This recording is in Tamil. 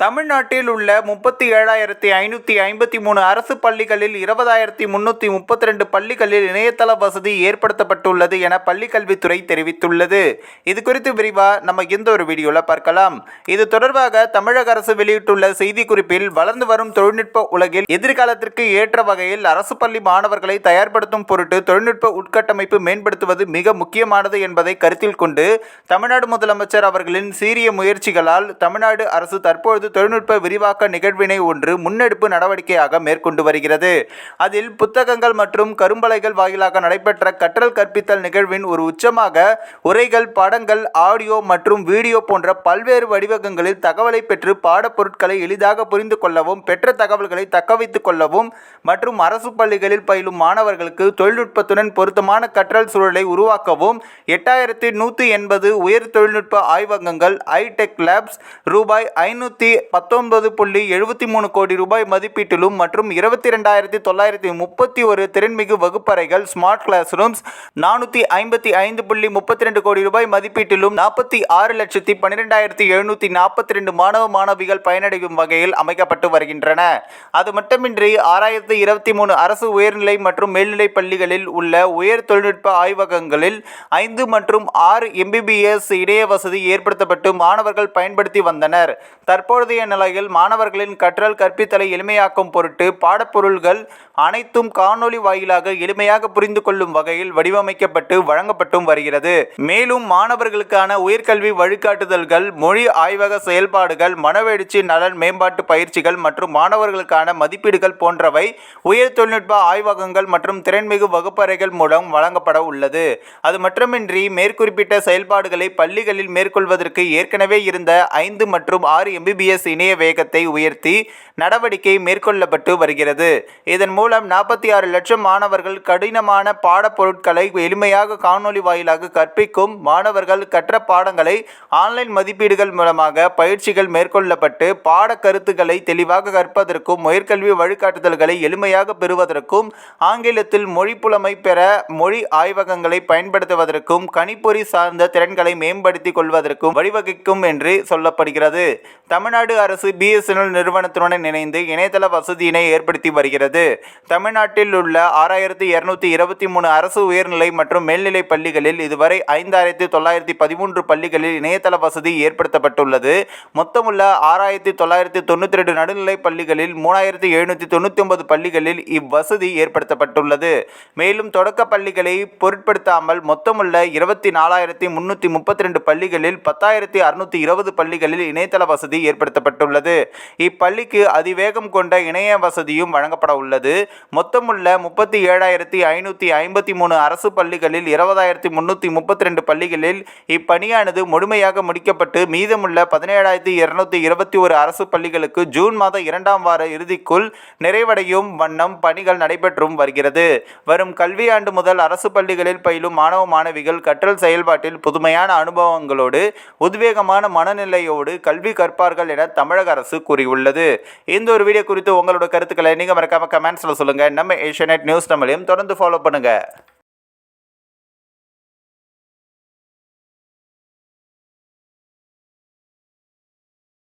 தமிழ்நாட்டில் உள்ள முப்பத்தி ஏழாயிரத்தி ஐநூற்றி ஐம்பத்தி மூணு அரசு பள்ளிகளில் இருபதாயிரத்தி முன்னூற்றி முப்பத்தி ரெண்டு பள்ளிகளில் இணையதள வசதி ஏற்படுத்தப்பட்டுள்ளது என பள்ளிக்கல்வித்துறை தெரிவித்துள்ளது. இது குறித்து விரிவாக நம்ம இந்த ஒரு வீடியோவில் பார்க்கலாம். இது தொடர்பாக தமிழக அரசு வெளியிட்டுள்ள செய்திக்குறிப்பில் வளர்ந்து வரும் தொழில்நுட்ப உலகில் எதிர்காலத்திற்கு ஏற்ற வகையில் அரசு பள்ளி மாணவர்களை தயார்படுத்தும் பொருட்டு தொழில்நுட்ப உட்கட்டமைப்பு மேம்படுத்துவது மிக முக்கியமானது என்பதை கருத்தில் கொண்டு தமிழ்நாடு முதலமைச்சர் அவர்களின் சீரிய முயற்சிகளால் தமிழ்நாடு அரசு தற்பொழுது தொழில்நுட்ப விரிவாக்க நிகழ்வினை ஒன்று முன்னெடுப்பு நடவடிக்கையாக மேற்கொண்டு வருகிறது. அதில் புத்தகங்கள் மற்றும் கரும்பலைகள் வாயிலாக நடைபெற்ற கற்றல் கற்பித்தல் நிகழ்வின் ஒரு உச்சமாக உரைகள் படங்கள் ஆடியோ மற்றும் வீடியோ போன்ற பல்வேறு வடிவகங்களில் தகவலை பெற்று பாடப்பொருட்களை எளிதாக புரிந்து கொள்ளவும் பெற்ற தகவல்களை தக்கவைத்துக் கொள்ளவும் மற்றும் அரசு பள்ளிகளில் பயிலும் மாணவர்களுக்கு தொழில்நுட்பத்துடன் பொருத்தமான கற்றல் சூழலை உருவாக்கவும் எட்டாயிரத்தி நூற்றி எண்பது உயர் தொழில்நுட்ப ஆய்வகங்கள் ஐடெக் லேப்ஸ் ரூபாய் ஐநூற்றி பத்தொன்பது புள்ளி எழுபத்தி மூணு கோடி ரூபாய் மதிப்பீட்டிலும் மற்றும் இருபத்தி ரெண்டாயிரத்தி தொள்ளாயிரத்தி முப்பத்தி ஒரு திறன்மிகு வகுப்பறைகள் ஸ்மார்ட் கிளாஸ் ரூம்ஸ் நானூற்றி ஐம்பத்தி ஐந்து புள்ளி முப்பத்தி ரெண்டு கோடி ரூபாய் மதிப்பீட்டிலும் நாற்பத்தி ஆறு லட்சத்தி பன்னிரெண்டாயிரத்தி எழுநூற்றி நாற்பத்தி ரெண்டு மாணவ மாணவிகள் பயனடையும் வகையில் அமைக்கப்பட்டு வருகின்றன. அது மட்டுமின்றி ஆறாயிரத்தி இருபத்தி மூணு அரசு உயர்நிலை மற்றும் மேல்நிலைப் பள்ளிகளில் உள்ள உயர் தொழில்நுட்ப ஆய்வகங்களில் ஐந்து மற்றும் ஆறு எம்பிபிஎஸ் இணைய வசதி ஏற்படுத்தப்பட்டு மாணவர்கள் பயன்படுத்தி வந்தனர். தற்போதைய நிலையில் மாணவர்களின் கற்றல் கற்பித்தலை எளிமையாக்கும் பொருட்டு பாடப்பொருள்கள் அனைத்தும் காணொளி வாயிலாக எளிமையாக புரிந்து கொள்ளும் வகையில் வடிவமைக்கப்பட்டு வழங்கப்பட்டும் வருகிறது. மேலும் மாணவர்களுக்கான உயர்கல்வி வழிகாட்டுதல்கள் மொழி ஆய்வக செயல்பாடுகள் மனவெழுச்சி நலன் மேம்பாட்டு பயிற்சிகள் மற்றும் மாணவர்களுக்கான மதிப்பீடுகள் போன்றவை உயர் தொழில்நுட்ப ஆய்வகங்கள் மற்றும் திறன்மிகு வகுப்பறைகள் மூலம் வழங்கப்பட உள்ளது. அது மட்டுமின்றி மேற்குறிப்பிட்ட செயல்பாடுகளை பள்ளிகளில் மேற்கொள்வதற்கு ஏற்கனவே இருந்த ஐந்து மற்றும் ஆறு எம்பிபிஎஸ் இணைய வேகத்தை உயர்த்தி நடவடிக்கை மேற்கொள்ளப்பட்டு வருகிறது. இதன் மூலம் நாற்பத்தி ஆறு லட்சம் மாணவர்கள் கடினமான பாடப்பொருட்களை எளிமையாக காணொலி வாயிலாக கற்பிக்கும் மாணவர்கள் கற்ற பாடங்களை ஆன்லைன் மதிப்பீடுகள் மூலமாக பயிற்சிகள் மேற்கொள்ளப்பட்டு பாட கருத்துக்களை தெளிவாக கற்பதற்கும் உயர்கல்வி வழிகாட்டுதல்களை எளிமையாக பெறுவதற்கும் ஆங்கிலத்தில் மொழி புலமை பெற மொழி ஆய்வகங்களை பயன்படுத்துவதற்கும் கணிப்பொறி சார்ந்த திறன்களை மேம்படுத்திக் கொள்வதற்கும் வழிவகுக்கும் என்று சொல்லப்படுகிறது. தமிழ்நாடு தமிழ்நாடு அரசு பிஎஸ்என்எல் நிறுவனத்துடன் இணைந்து இணையதள வசதியினை ஏற்படுத்தி வருகிறது. தமிழ்நாட்டில் உள்ள ஆறாயிரத்தி இருநூத்தி இருபத்தி மூணு அரசு உயர்நிலை மற்றும் மேல்நிலை பள்ளிகளில் இதுவரை ஐந்தாயிரத்தி தொள்ளாயிரத்தி பதிமூன்று பள்ளிகளில் இணையதள வசதி ஏற்படுத்தப்பட்டுள்ளது. மொத்தமுள்ள ஆறாயிரத்தி தொள்ளாயிரத்தி தொண்ணூற்றி ரெண்டு நடுநிலை பள்ளிகளில் மூணாயிரத்தி எழுநூற்றி தொண்ணூற்றி ஒன்பது பள்ளிகளில் இவ்வசதி ஏற்படுத்தப்பட்டுள்ளது. மேலும் தொடக்க பள்ளிகளை பொருட்படுத்தாமல் மொத்தமுள்ள இருபத்தி நாலாயிரத்தி முன்னூற்றி முப்பத்தி ரெண்டு பள்ளிகளில் பத்தாயிரத்தி அறுநூற்றி இருபது பள்ளிகளில் இணையதள வசதி ஏற்படுத்தப்பட்டுள்ளது இப்பள்ளிக்கு அதிவேகம் கொண்ட இணைய வசதியும் வழங்கப்பட உள்ளது. மொத்தமுள்ள முப்பத்தி ஏழாயிரத்தி ஐநூற்றி ஐம்பத்தி மூணு அரசு பள்ளிகளில் இருபதாயிரத்தி முந்நூற்றி முப்பத்தி ரெண்டு பள்ளிகளில் இப்பணியானது முழுமையாக முடிக்கப்பட்டு மீதமுள்ள பதினேழாயிரத்தி இருநூத்தி இருபத்தி ஒரு அரசு பள்ளிகளுக்கு ஜூன் மாத இரண்டாம் வார இறுதிக்குள் நிறைவடையும் வண்ணம் பணிகள் நடைபெற்றும் வருகிறது. வரும் கல்வியாண்டு முதல் அரசு பள்ளிகளில் பயிலும் மாணவ மாணவிகள் கற்றல் செயல்பாட்டில் புதுமையான அனுபவங்களோடு உத்வேகமான மனநிலையோடு கல்வி கற்பார்கள் என தமிழக அரசு கூறியுள்ளது. இந்த ஒரு வீடியோ குறித்து உங்களோட கருத்துக்களை நீங்கள் மறக்காம கமெண்ட்ஸில் சொல்லுங்கள் நம்ம ஏஷியநெட் நியூஸ் தமிழையும் தொடர்ந்து ஃபாலோ பண்ணுங்கள்